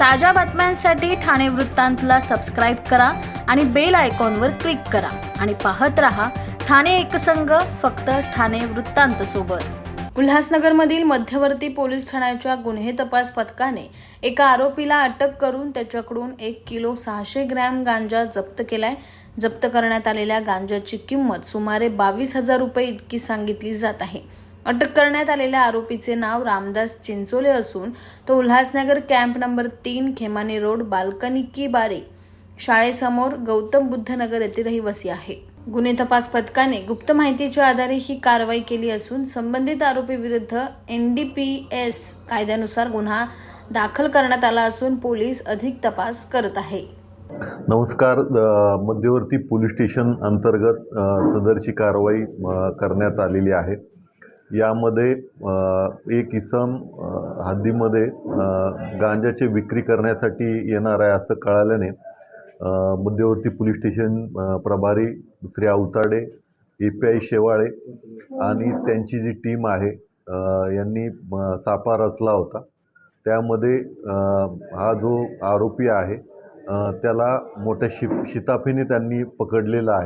ताज्या बातम्यांसाठी ठाणे वृत्तांतला सबस्क्राईब करा आणि बेल आयकॉनवर क्लिक करा. आणि पाहत रहा ठाणे एकसंघ फक्त ठाणे वृत्तांत सोबत. उल्हासनगरमधील मध्यवर्ती पोलीस ठाण्याच्या गुन्हे तपास पथकाने एका आरोपीला अटक करून त्याच्याकडून एक किलो सहाशे ग्रॅम गांजा जप्त केलाय. जप्त करण्यात आलेल्या गांजाची किंमत सुमारे बावीस हजार रुपये इतकी सांगितली जात आहे. अटक करण्यात आलेल्या आरोपीचे नाव रामदास चिंचोले असून तो उल्हासनगर कॅम्प नंबर तीन खेमानी रोड बाल्कनी की बारे शाळेसमोर गौतम बुद्ध नगर येथे रहिवासी आहे. गुन्हे तपास पथकाने गुप्त माहितीच्या आधारे ही कारवाई केली असून संबंधित आरोपी विरुद्ध एस कायद्यानुसार गुन्हा दाखल करण्यात आला असून पोलीस अधिक तपास करत आहे. नमस्कार मध्यवर्ती पोलीस स्टेशन अंतर्गत सदरची कारवाई करण्यात आलेली आहे. यामध्ये एक इसम हद्दीमध्ये गांजाची विक्री करण्यासाठी येणार आहे असं कळाल्याने मध्यवर्ती पोलीस स्टेशन प्रभारी Shri Awtade A P I Shewale आणि त्यांची जी टीम आहे यांनी सापा रचला होता. त्यामध्ये हा जो आरोपी आहे त्याला मोठ्या शि शिताफीने त्यांनी पकडलेला आहे.